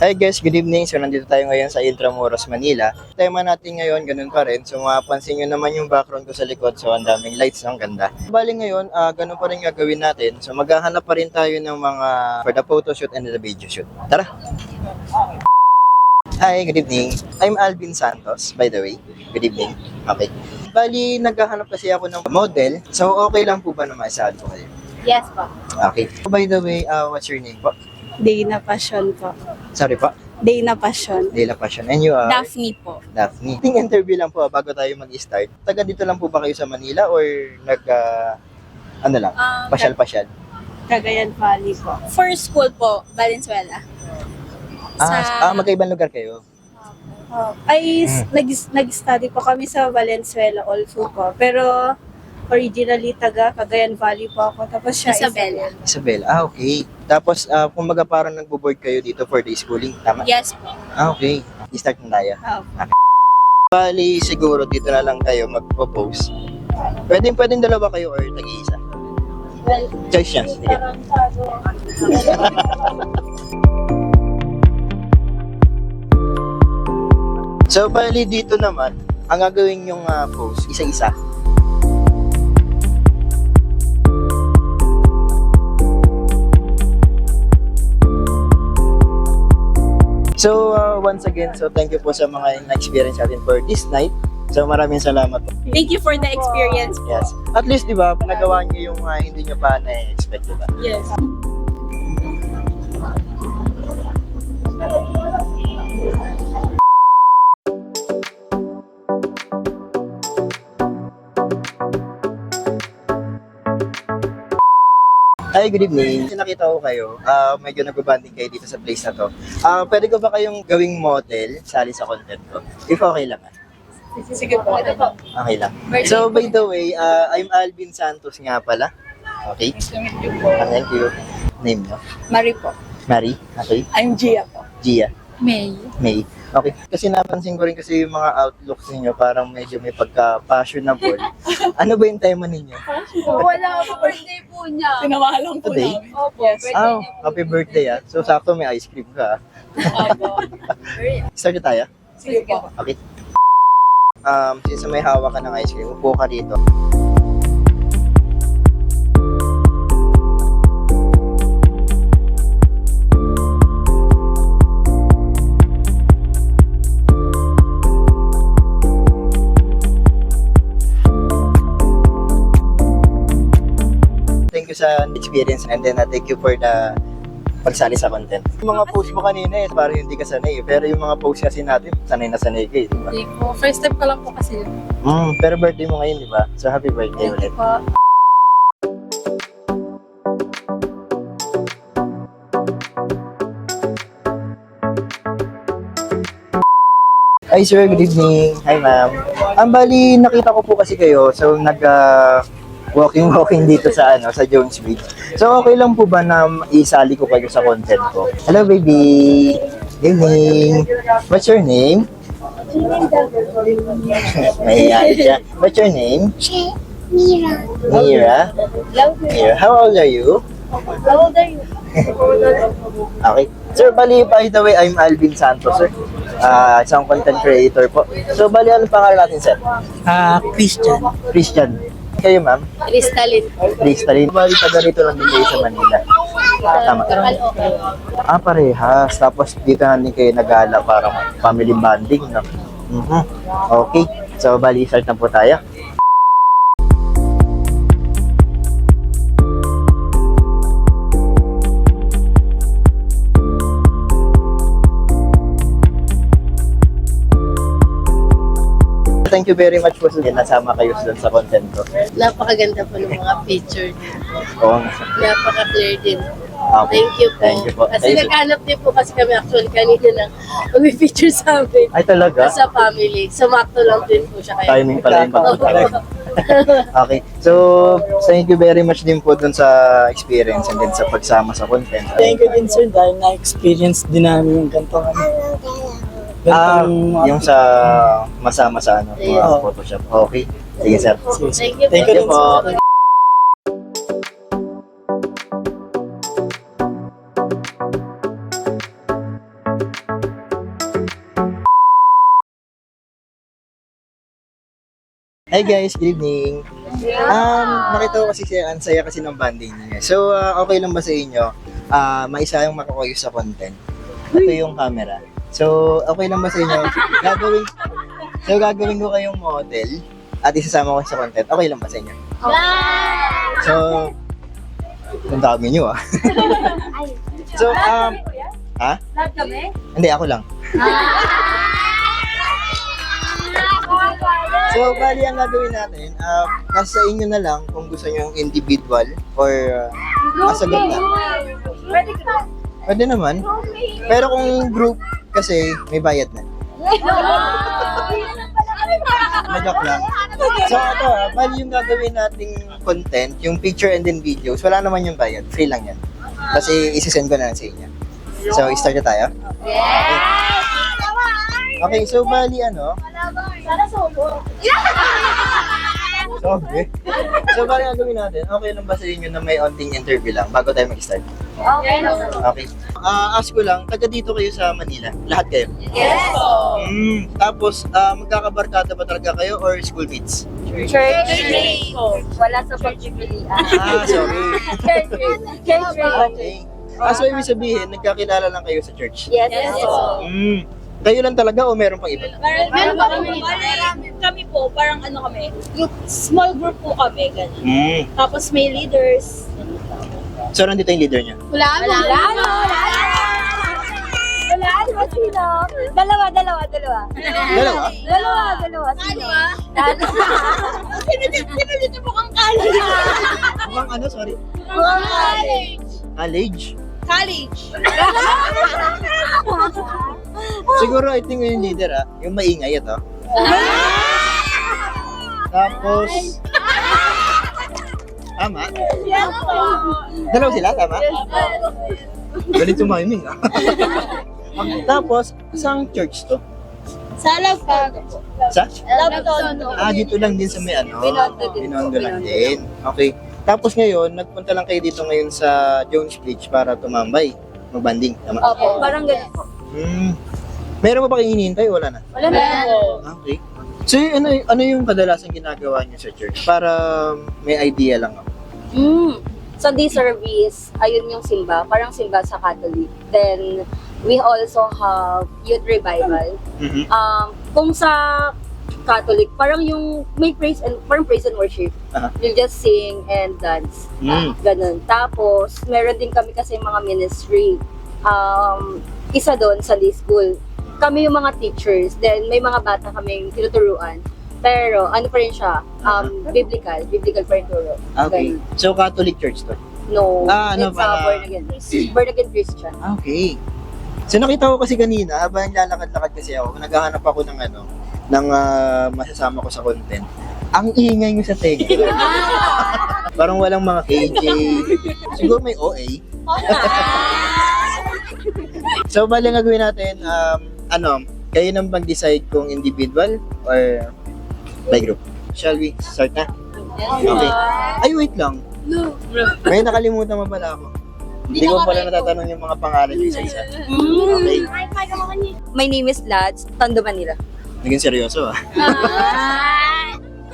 Hi guys, good evening. So nandito tayo ngayon sa Intramuros, Manila. Tema natin ngayon, ganun pa rin. So mapapansin nyo naman yung background ko sa likod. So ang daming lights, ang ganda. Bali ngayon, ah, ganun pa rin gagawin natin. So maghahanap pa rin tayo ng mga for the photo shoot and the video shoot. Tara! Hi, good evening. I'm Alvin Santos, by the way. Good evening. Okay. Bali, naghahanap kasi ako ng model. So okay lang po ba na maisali ko kayo? Yes po. Okay. By the way, ah, what's your name po? Dana Passion po. Sorry po. Dana Passion. Dela Passion. And you are? Daphne po. Daphne. Ting interview lang po ah, bago tayo mag-start. Taga dito lang po ba kayo sa Manila or nag ah, ano lang? Um, Pasyal-pasyal. Cagayan Valley po. For school po, Valenzuela. Ah, ah, magkaibang lugar kayo. Oh, ay, Hmm. nag, nag-study po kami sa Valenzuela also po. Pero originally taga Cagayan Valley po ako. Tapos siya Isabela. Isabel. Ah, okay. Tapos ah, kung maga parang nagbo-board kayo dito for day schooling, tama? Yes po. Ah, okay. I-start na tayo. Oh, Bali, siguro dito na lang kayo magpo-post. Pwedeng pwedeng dalawa kayo or tag-iisa. Well, Choice yan. Sige. So, bali dito naman, ang gagawin yung ah, post, isa-isa. So, uh, once again, so thank you po sa mga na-experience natin for this night. So, maraming salamat po. thank you for the experience. Yes. At least, di ba, nagawa niyo yung ah, hindi niyo pa na-expect, di ba? Yes. Hi, good evening. Nakita ko kayo, ah medyo nag-banding kayo dito sa place na to. Ah, pwede ko ba kayong gawing model, sali sa content ko? If okay lang. ah. Sige po. Ito po. Okay lang. So, by the way, ah, I'm Alvin Santos nga pala. Okay? Nice to meet you po. Ah, Thank you. Name nyo? Marie po. Marie? Okay. I'm Gia po. Gia? May. May? Okay. Kasi napansin ko rin kasi yung mga outlooks ninyo parang medyo may pagka-fashionable. ano ba yung tema ninyo? Wala po. Birthday po niya. Pinamahalang po Today? namin. Opo. Yes. Birthday Ah, niya po. happy birthday ah. So, sakto may ice cream ka. ah. Opo. Very- Start na tayo? Sige po. Okay. Um, since may hawak ka ng ice cream, upo ka dito. Sa experience and then uh, thank you for the pagsali sa content. Yung mga post mo kanina eh, parang hindi ka sanay eh. Pero yung mga post kasi natin, sanay na sanay ka eh, di ba? Hindi po. First time ko lang po kasi. Mm, pero birthday mo ngayon, di ba? So happy birthday Thank ulit. po. Hi sir, good evening. Hi ma'am. Ang bali, nakita ko po kasi kayo, so nag ah, walking-walking dito sa ano sa Jones Beach. So okay lang po ba na isali ko kayo sa content ko? Hello baby. Good evening. What's your name? Mahihayin siya. What's your name? Mira. Mira. Mira. How old are you? How old are you? Okay. Sir, bali, by the way, I'm Alvin Santos, sir. Ah, isang content creator po. So, bali, ano pangalan natin, sir? Ah, Christian. Christian. Kayo, ma'am? Crystalline. Crystalline. Bali, taga rito lang din kayo sa Manila. Tama. Caloocan. Ah, parehas. Tapos, dito na din kayo nagala parang family bonding, no? Mhm. Okay. So, bali, start na po tayo. Thank you very much po sa nasama kayo doon sa content ko. Napakaganda po ng mga picture niyo. Oo. Napaka-clear din. Okay. Thank you po. Thank you po. Kasi Thank you. naghanap din po kasi kami actually kanina na mag-picture sa amin. Ay, talaga? Sa family. Sumakto lang din po siya kayo. Timing pala yung pagkakaroon. okay. So, thank you very much din po dun sa experience and then sa pagsama sa content. Thank you din sir dahil na-experience din namin yung ganito kami. Ah, yung sa masama sa ano, mga Photoshop. Okay. Sige, sir. Thank you, Thank you po. Hi guys, good evening. Um, nakita kasi siya, ang saya kasi ng banding niya. So, ah, okay lang ba sa inyo? Ah, maisa yung makakoyos sa content. Ito yung camera. So, okay lang ba sa inyo? Gagawin, so gagawin ko kayong model at isasama ko sa content. Okay lang ba sa inyo? So, ang dami nyo ah. so, um, ha? Lahat kami? Hindi, ako lang. So, bali ang gagawin natin, uh, nasa inyo na lang kung gusto nyo yung individual or uh, masagot na. Pwede ka. Pwede naman. Pero kung group, kasi may bayad na. Nagak lang. So, ito ah, bali yung gagawin nating content, yung picture and then videos, wala naman yung bayad. Free lang yan. Kasi isisend ko na lang sa inyo. So, start na tayo? Okay. Okay, so bali ano, Sana solo. So, okay. So, bali ang gawin natin, okay lang ba sa inyo na may onting interview lang bago tayo mag-start? Okay. Okay. Ah, ask ko lang, taga dito kayo sa Manila? Lahat kayo? Yes. Mm, tapos, ah, magkakabarkada ba talaga kayo or schoolmates? Church Wala sa pagpipilian. Ah, sorry. Church Church Okay. Ah, so ibig sabihin, nagkakilala lang kayo sa church? Yes. Yes. Mm. Kayo lang talaga o meron pang iba? Meron pa kami, bali, kami po, parang ano kami, group, small group po kami, ganun. Mm. Tapos may leaders. So, nandito yung leader niya? Wala Wala. Wala. Wala. Wala. Sino? Dalawa, dalawa, dalawa. Dalawa? Dalawa, dalawa. Sino? Sino dito, sino dito mukhang college? Mukhang ano, sorry? College. College? College. Siguro, I think yung leader ah, yung maingay ito. Tapos, tama? Dalawa sila, tama? Galit tumiming ah. Ang- Tapos, saan church to? Sa Love Sa? Love. Ah, dito lang din sa may ano. Binondo lang din. Okay. Tapos ngayon, nagpunta lang kayo dito ngayon sa Jones Beach para tumambay. Magbanding. Tama? Opo. Parang ganun po. Hmm. Meron pa ba kayong hinihintay? Wala na. Wala na. Ah, Okay. So, ano, ano yung kadalasan ginagawa niyo sa church? Para may idea lang ako. Mm. Sunday service, ayun yung simba, parang simba sa Catholic. Then, we also have youth revival. Mhm. Um, kung sa Catholic, parang yung may praise and parang praise and worship. Aha. You'll just sing and dance. Mm. Ganun. Tapos, meron din kami kasi mga ministry. Um, isa doon, Sunday school. Kami yung mga teachers. Then, may mga bata kaming tinuturuan. Pero, ano pa rin siya? Um, biblical. Biblical pa rin turo. Okay. Ganun. So, Catholic church to? No, Ah, ano it's ba? uh, born again. Born again Christian. Ah, Okay. So, nakita ko kasi kanina, habang lalakad-lakad kasi ako, naghahanap ako ng ano, ng ah, masasama ko sa content. Ang ingay nyo sa tenga. Parang walang mga KJ. Siguro may OA. so, bali ang gagawin natin, um, ano, kayo nang mag-decide kung individual or by group. Shall we start na? Okay. Ay, wait lang. May nakalimutan mo pala ako. Hindi ko pala natatanong yung mga pangalan yung isa-isa. Okay. My name is Lads, Tondo, Manila. Naging seryoso ah.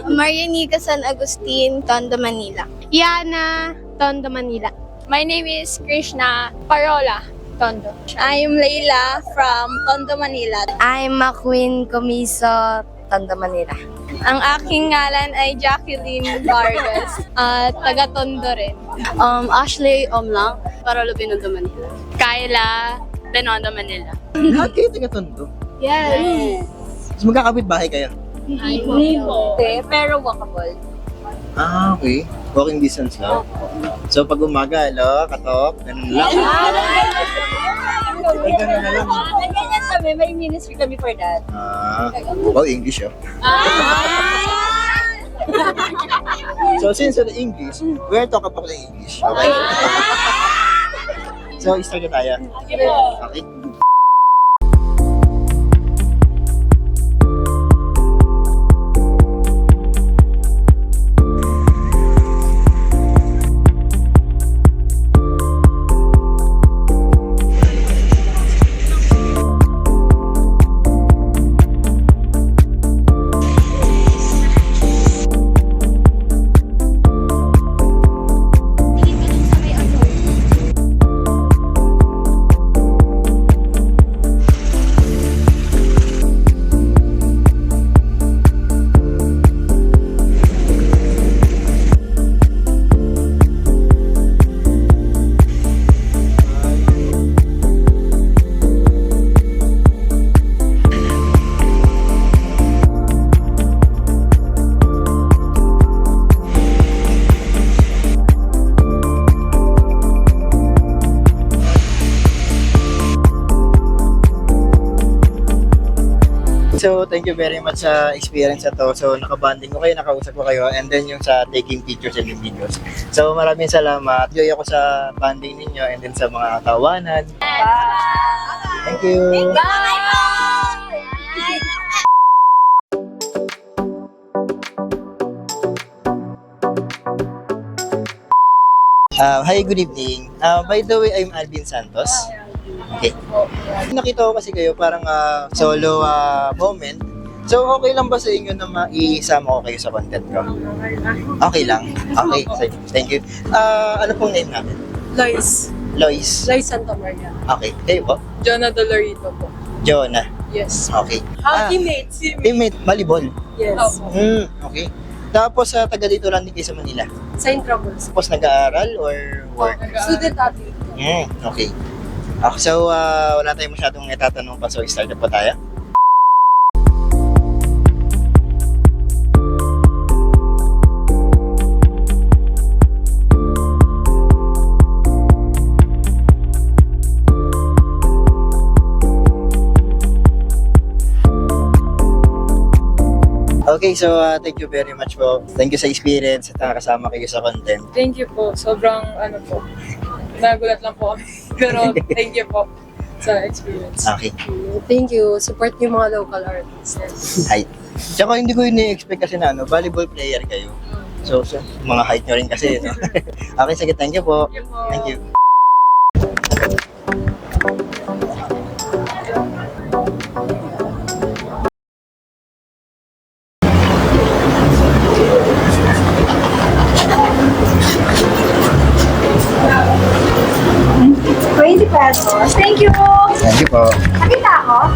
Marianica San Agustin, Tondo, Manila. Yana, Tondo, Manila. My name is Krishna Parola, Tondo. I'm Leila from Tondo, Manila. I'm McQueen Comiso, Tondo, Manila. Ang aking ngalan ay Jacqueline Vargas at taga Tondo rin. Um, Ashley Omlang, Parola, Binondo, Manila. Kyla, Benondo, Manila. Lahat kayo taga-tondo. Yes. Mas magkakapit bahay kayo. Hindi, pero walkable. Ah, okay. Walking distance lang. So, pag umaga, hello, katok, ganun lang. Ay, ganun na lang. Ganyan kami, may ministry kami for that. Ah, wow, English oh. So, since the English, we're talk about the English. Okay? so, start na tayo. Okay. Thank you very much sa experience na to. So nakabanding ko kayo, nakausap ko kayo, and then yung sa taking pictures and yung videos. So maraming salamat. Enjoy ako sa banding ninyo and then sa mga tawanan. Thank you. Uh, hi, good evening. Uh, by the way, I'm Alvin Santos. Okay. Nakita ko kasi kayo parang ah, solo ah, moment. So, okay lang ba sa inyo na maisama ko kayo sa content ko? Okay lang. Okay, sige. thank you. Ah, ano pong name namin? Lois. Lois. Lois Santa Maria. Okay. Kayo po? Jonah Dolorito po. Jonah. Yes. Okay. Ah, Ah, teammate. Si teammate, Malibon. Yes. Hmm, okay. Tapos, sa taga dito lang din kayo sa Manila. Saint Troubles. Tapos, nag-aaral or work? Student athlete. Hmm, okay. Ah, so, ah, wala tayong masyadong itatanong pa. So, start na po tayo. Okay, so uh, thank you very much po. Thank you sa experience at nakakasama kayo sa content. Thank you po. Sobrang ano po. Nagulat lang po kami. Pero thank you po sa experience. Okay. Thank you. Support yung mga local artists. height. Tsaka hindi ko ini-expect kasi na ano, volleyball player kayo. So, so mga height nyo rin kasi. No? okay, sige, thank you po. Thank you po. Thank you. Thank you! Thank you po. Nakita ako?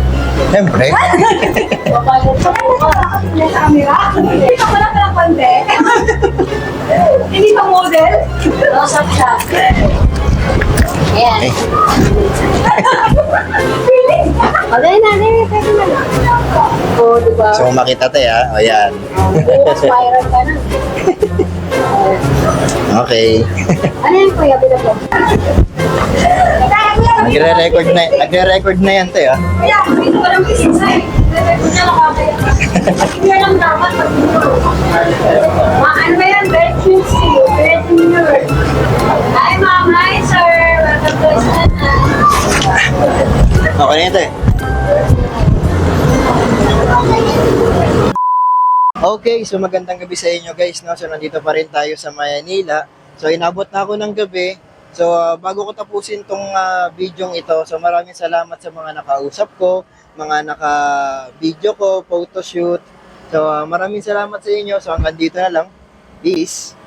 Siyempre. Hindi sa camera? Hindi ka pala pala konti. Hindi ka model? Rosap siya. Ayan. Okay. Okay na, Nere. Pwede na lang. Oo, di ba? So, makita tayo ha. O yan. Bukas viral ka na. Okay. Ano yung kuya? Bilabog. Nagre-record na, nagre-record na yan tayo. Kuya, dito ka lang kisisay. Kuya, nakakaya. Kuya lang dapat pag Ma, ano ba yan? To you. Best news. Hi, ma'am. Hi, sir. Welcome to Sana. Okay na ito eh. Okay, so magandang gabi sa inyo guys, no? So nandito pa rin tayo sa Maynila. So inabot na ako ng gabi. So ah, bago ko tapusin tong uh, video ito, so maraming salamat sa mga nakausap ko, mga naka-video ko, photoshoot. So ah, maraming salamat sa inyo. So hanggang dito na lang. Peace.